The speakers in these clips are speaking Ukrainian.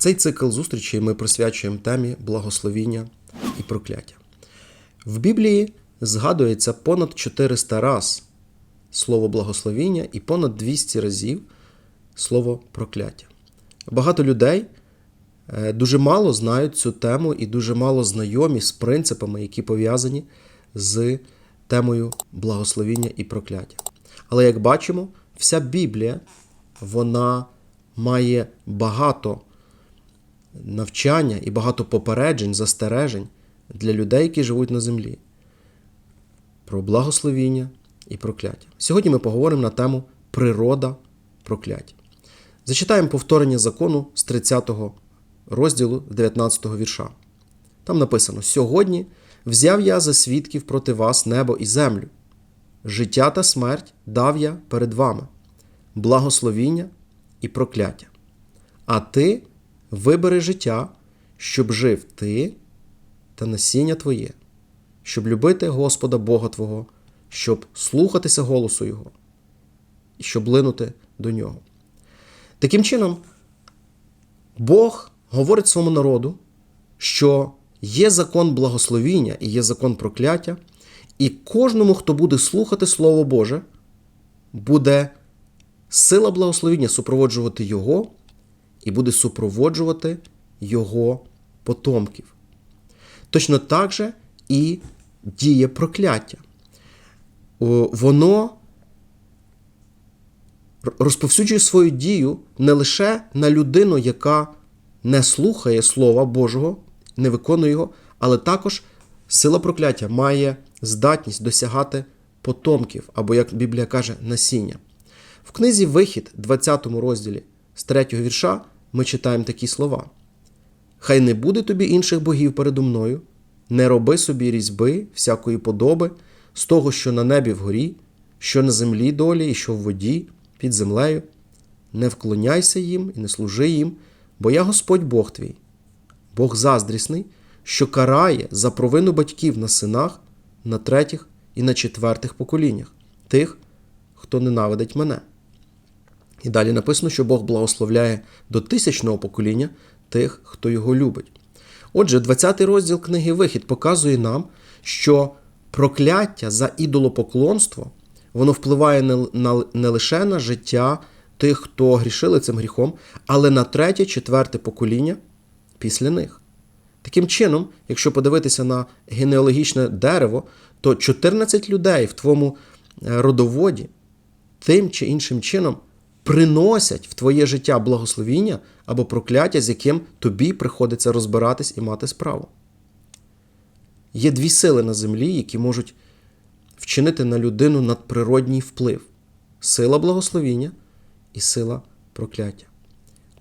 Цей цикл зустрічей ми присвячуємо темі благословіння і прокляття. В Біблії згадується понад 400 раз слово благословіння і понад 200 разів слово прокляття. Багато людей е, дуже мало знають цю тему і дуже мало знайомі з принципами, які пов'язані з темою благословіння і прокляття. Але як бачимо, вся Біблія вона має багато навчання і багато попереджень, застережень для людей, які живуть на землі. Про благословіння і прокляття. Сьогодні ми поговоримо на тему природа прокляття. Зачитаємо повторення закону з 30 розділу 19 вірша. Там написано: Сьогодні взяв я за свідків проти вас небо і землю. Життя та смерть дав я перед вами, благословіння і прокляття. А ти вибери життя, щоб жив ти та насіння твоє, щоб любити Господа Бога Твого, щоб слухатися голосу Його і щоб линути до нього. Таким чином, Бог говорить своєму народу, що є закон благословіння і є закон прокляття, і кожному, хто буде слухати Слово Боже, буде сила благословіння супроводжувати Його і буде супроводжувати Його потомків. Точно так же і діє прокляття. Воно розповсюджує свою дію не лише на людину, яка не слухає Слова Божого, не виконує його, але також сила прокляття має здатність досягати потомків, або, як Біблія каже, насіння. В книзі Вихід, 20 розділі з 3 вірша, ми читаємо такі слова: Хай не буде тобі інших богів передо мною, не роби собі різьби, всякої подоби, з того, що на небі вгорі, що на землі долі і що в воді, під землею. Не вклоняйся їм і не служи їм, бо я Господь Бог твій, Бог заздрісний, що карає за провину батьків на синах, на третіх і на четвертих поколіннях, тих, хто ненавидить мене. І далі написано, що Бог благословляє до тисячного покоління тих, хто його любить. Отже, 20-й розділ книги Вихід показує нам, що прокляття за ідолопоклонство воно впливає не, на, не лише на життя тих, хто грішили цим гріхом, але на третє, четверте покоління після них. Таким чином, якщо подивитися на генеалогічне дерево, то 14 людей в твоєму е, родоводі тим чи іншим чином приносять в твоє життя благословіння або прокляття, з яким тобі приходиться розбиратись і мати справу. Є дві сили на землі, які можуть вчинити на людину надприродній вплив сила благословіння і сила прокляття.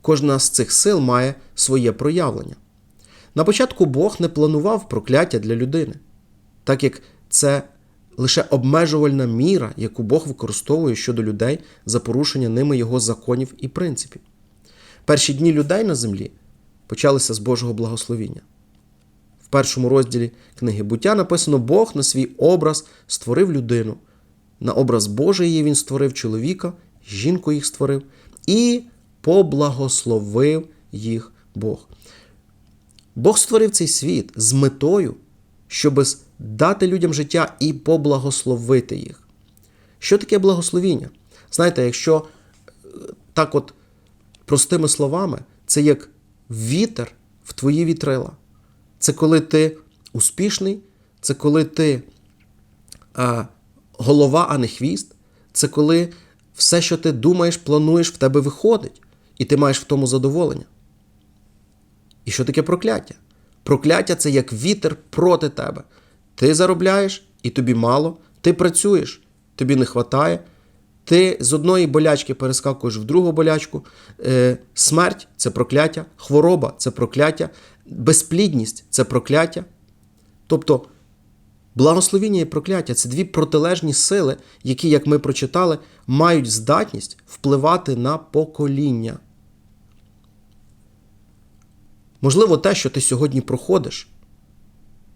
Кожна з цих сил має своє проявлення. На початку Бог не планував прокляття для людини, так як це лише обмежувальна міра, яку Бог використовує щодо людей за порушення ними його законів і принципів. Перші дні людей на землі почалися з Божого благословіння. В першому розділі книги буття написано: Бог на свій образ створив людину. На образ Божий він створив чоловіка, жінку їх створив, і поблагословив їх Бог. Бог створив цей світ з метою, щоб дати людям життя і поблагословити їх. Що таке благословіння? Знаєте, якщо е, так от простими словами, це як вітер в твої вітрила. Це коли ти успішний, це коли ти а, голова, а не хвіст. Це коли все, що ти думаєш, плануєш, в тебе виходить, і ти маєш в тому задоволення. І що таке прокляття? Прокляття це як вітер проти тебе. Ти заробляєш і тобі мало, ти працюєш, тобі не вистачає. Ти з одної болячки перескакуєш в другу болячку. Е, Смерть це прокляття, хвороба це прокляття, безплідність це прокляття. Тобто благословіння і прокляття це дві протилежні сили, які, як ми прочитали, мають здатність впливати на покоління. Можливо, те, що ти сьогодні проходиш,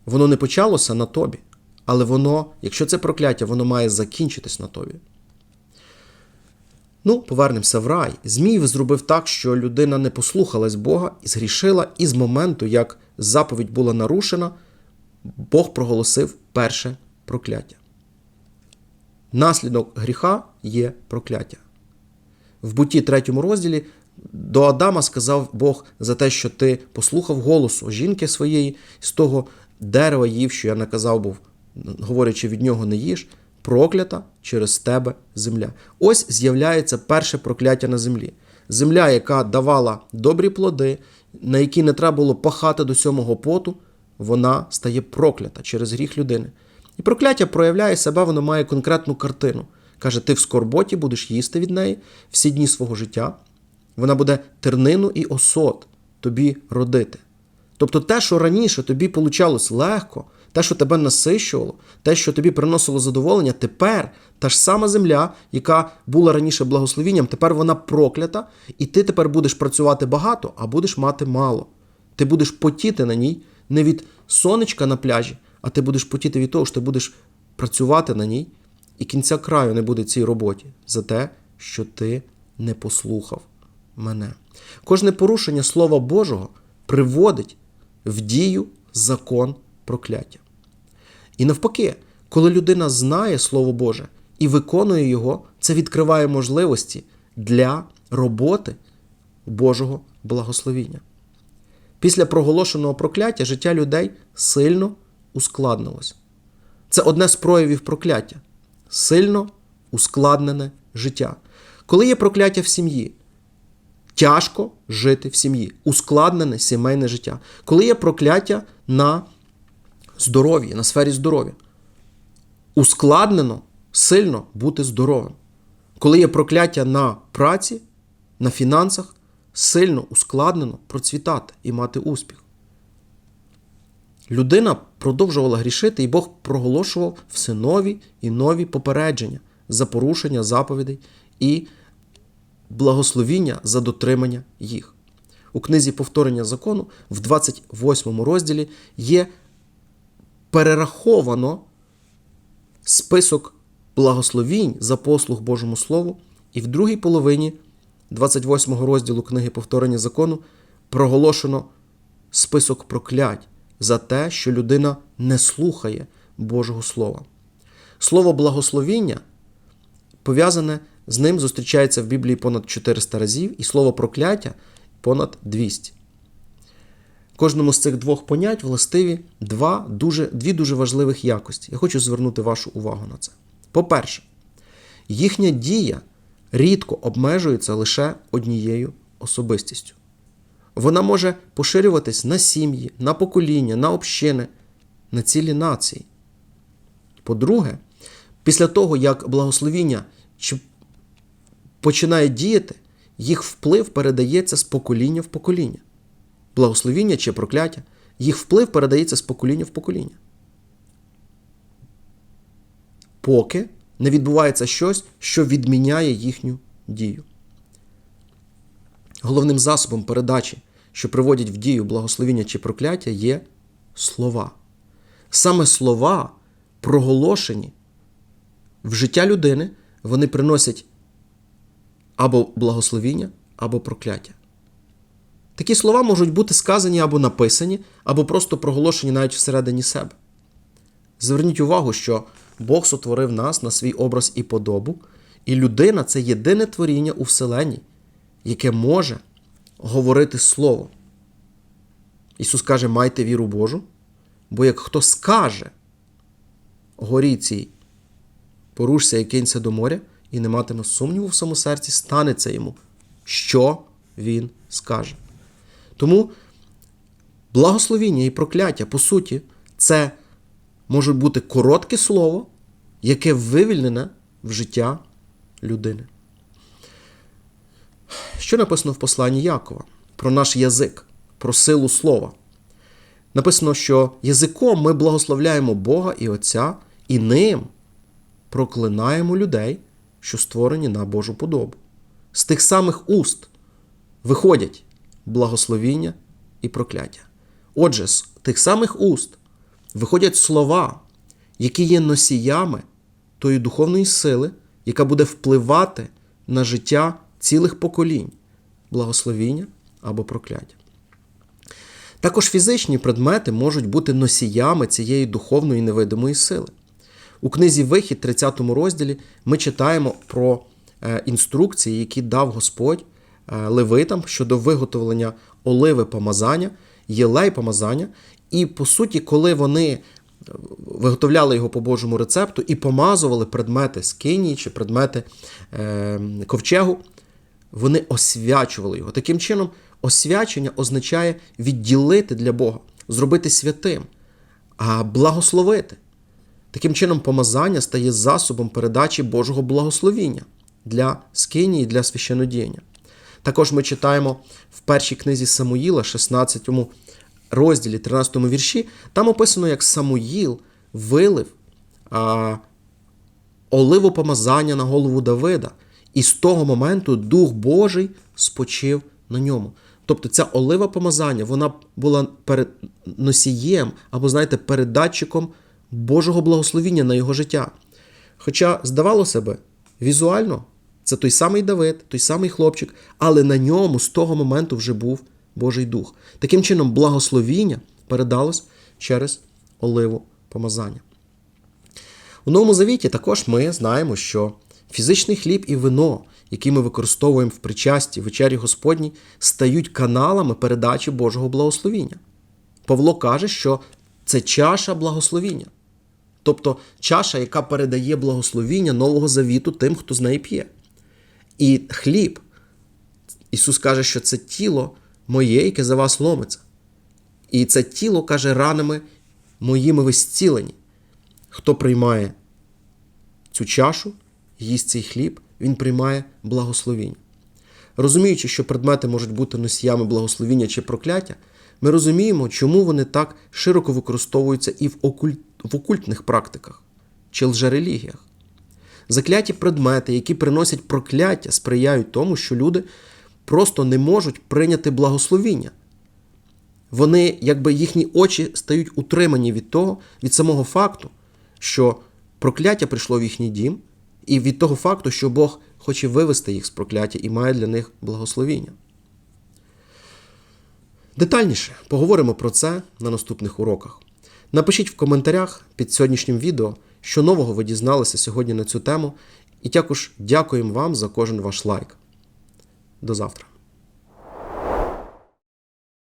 воно не почалося на тобі, але воно, якщо це прокляття, воно має закінчитись на тобі. Ну, повернемося в рай. Змій зробив так, що людина не послухалась Бога і згрішила, і з моменту, як заповідь була нарушена, Бог проголосив перше прокляття. Наслідок гріха є прокляття. В буті третьому розділі до Адама сказав Бог за те, що ти послухав голосу жінки своєї, з того дерева їв, що я наказав був, говорячи від нього не їж, проклята через тебе земля. Ось з'являється перше прокляття на землі. Земля, яка давала добрі плоди, на які не треба було пахати до сьомого поту, вона стає проклята через гріх людини. І прокляття проявляє себе, воно має конкретну картину. Каже, ти в скорботі будеш їсти від неї всі дні свого життя. Вона буде тернину і осот тобі родити. Тобто те, що раніше тобі получалось легко, те, що тебе насищувало, те, що тобі приносило задоволення, тепер та ж сама земля, яка була раніше благословінням, тепер вона проклята, і ти тепер будеш працювати багато, а будеш мати мало. Ти будеш потіти на ній не від сонечка на пляжі, а ти будеш потіти від того, що ти будеш працювати на ній, і кінця краю не буде цій роботі за те, що ти не послухав мене. Кожне порушення Слова Божого приводить в дію закон прокляття. І навпаки, коли людина знає Слово Боже і виконує його, це відкриває можливості для роботи Божого благословіння. Після проголошеного прокляття життя людей сильно ускладнилось. Це одне з проявів прокляття сильно ускладнене життя. Коли є прокляття в сім'ї, тяжко жити в сім'ї, ускладнене сімейне життя. Коли є прокляття на здоров'я, на сфері здоров'я, ускладнено сильно бути здоровим. Коли є прокляття на праці, на фінансах, сильно ускладнено процвітати і мати успіх. Людина продовжувала грішити, і Бог проголошував все нові і нові попередження за порушення заповідей і благословіння за дотримання їх. У книзі повторення закону в 28 розділі є перераховано список благословінь за послуг Божому Слову, і в другій половині 28 розділу книги повторення закону проголошено список проклять за те, що людина не слухає Божого Слова. Слово благословіння пов'язане з ним зустрічається в Біблії понад 400 разів, і слово прокляття понад 200. Кожному з цих двох понять властиві два дуже, дві дуже важливих якості. Я хочу звернути вашу увагу на це. По-перше, їхня дія рідко обмежується лише однією особистістю. Вона може поширюватись на сім'ї, на покоління, на общини, на цілі нації. По-друге, після того, як благословіння починає діяти, їх вплив передається з покоління в покоління. Благословіння чи прокляття, їх вплив передається з покоління в покоління. Поки не відбувається щось, що відміняє їхню дію. Головним засобом передачі, що приводять в дію благословіння чи прокляття, є слова. Саме слова, проголошені в життя людини, вони приносять або благословіння, або прокляття. Такі слова можуть бути сказані або написані, або просто проголошені навіть всередині себе. Зверніть увагу, що Бог сотворив нас на свій образ і подобу, і людина це єдине творіння у вселенні, яке може говорити Слово. Ісус каже, майте віру Божу, бо як хто скаже горі цій, порушся і кинься до моря, і не матиме сумніву в своєму серці, станеться йому, що він скаже. Тому благословіння і прокляття, по суті, це може бути коротке слово, яке вивільнене в життя людини. Що написано в посланні Якова про наш язик, про силу слова? Написано, що язиком ми благословляємо Бога і Отця, і ним проклинаємо людей, що створені на Божу подобу. З тих самих уст виходять благословіння і прокляття. Отже, з тих самих уст виходять слова, які є носіями тої духовної сили, яка буде впливати на життя цілих поколінь благословіння або прокляття. Також фізичні предмети можуть бути носіями цієї духовної невидимої сили. У книзі Вихід, 30 розділі, ми читаємо про е, інструкції, які дав Господь е, левитам щодо виготовлення оливи помазання, єлей помазання. І по суті, коли вони е, виготовляли його по Божому рецепту і помазували предмети з кинії чи предмети ковчегу, вони освячували його. Таким чином, освячення означає відділити для Бога, зробити святим, а благословити. Таким чином, помазання стає засобом передачі Божого благословіння для скинії і для священодіяння. Також ми читаємо в першій книзі Самуїла, 16 розділі, 13 вірші, там описано, як Самуїл вилив а, оливу помазання на голову Давида, і з того моменту Дух Божий спочив на ньому. Тобто ця олива помазання вона була носієм або, знаєте, передатчиком Божого благословіння на його життя. Хоча, здавалося би, візуально це той самий Давид, той самий хлопчик, але на ньому з того моменту вже був Божий Дух. Таким чином, благословіння передалось через оливу помазання. У Новому Завіті також ми знаємо, що фізичний хліб і вино, які ми використовуємо в причасті, вечері Господній, стають каналами передачі Божого благословіння. Павло каже, що це чаша благословіння. Тобто чаша, яка передає благословіння Нового Завіту тим, хто з неї п'є. І хліб. Ісус каже, що це тіло моє, яке за вас ломиться. І це тіло каже ранами моїми ви зцілені. Хто приймає цю чашу, їсть цей хліб, він приймає благословіння. Розуміючи, що предмети можуть бути носіями благословіння чи прокляття, ми розуміємо, чому вони так широко використовуються і в, окульт, в окультних практиках чи лжерелігіях. Закляті предмети, які приносять прокляття, сприяють тому, що люди просто не можуть прийняти благословіння. Вони, якби їхні очі стають утримані від того, від самого факту, що прокляття прийшло в їхній дім, і від того факту, що Бог хоче вивести їх з прокляття і має для них благословіння. Детальніше поговоримо про це на наступних уроках. Напишіть в коментарях під сьогоднішнім відео, що нового ви дізналися сьогодні на цю тему, і також дякуємо вам за кожен ваш лайк. До завтра.